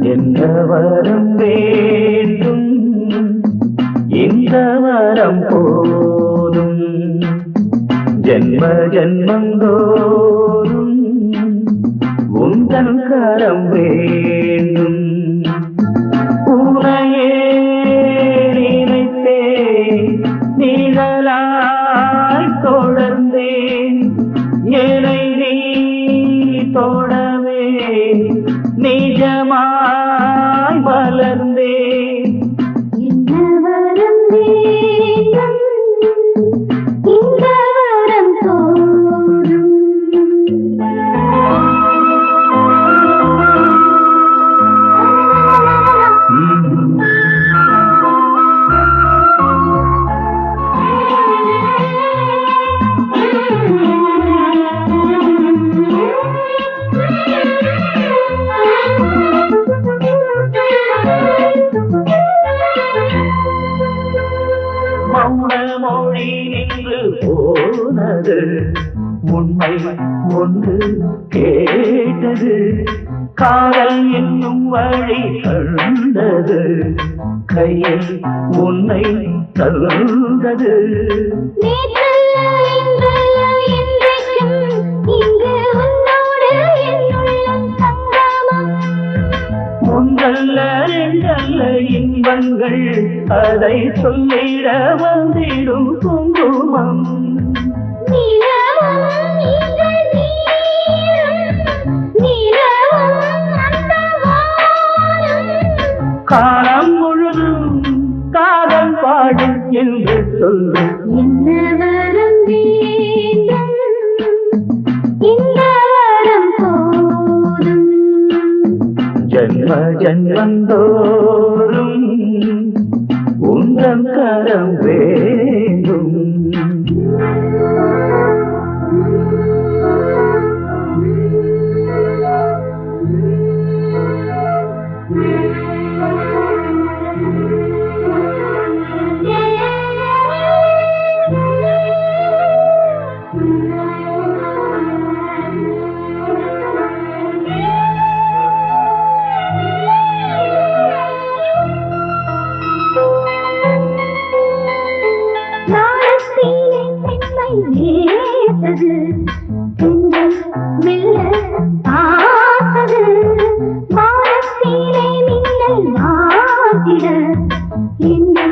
என்ன வரம் வேண்டும்? இந்த வரம் போதும். ஜென்ம ஜென்மந்தோறும் உந்தன் கரம் வேண்டும் தொடவே நிஜமாய் மலர்ந்தே. மௌன மொழி நின்று போனது. உண்மை ஒன்று கேட்டது. காதல் என்னும் வழி கண்டது. கையில் உன்னை தந்தது. ஒன்றல்ல ரெண்டல்ல இன்பங்கள் அதை சொல்லிட வந்திடும் குங்குமம். காலம் முழுதும் காதல் பாடும் என்று சொல்லு. என்ன வரம் வேண்டும் ஜன்மந்தோறும் உங்கள் கரம் வேண்டும். நேர்த்தது பெண்கள் மெல்ல பார்த்தது வானத்திலே மின்னல் நாட்டிட என்னை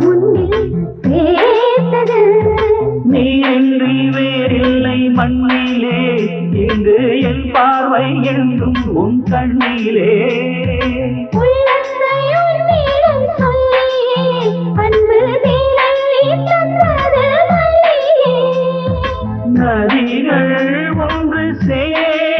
முன்னில் சேர்த்தது. நீரின்றி வேறில்லை மண்ணிலே இங்கு என் பார்வை என்றும் உன் கண்ணிலே. நதிகள் ஒன்று சேரும்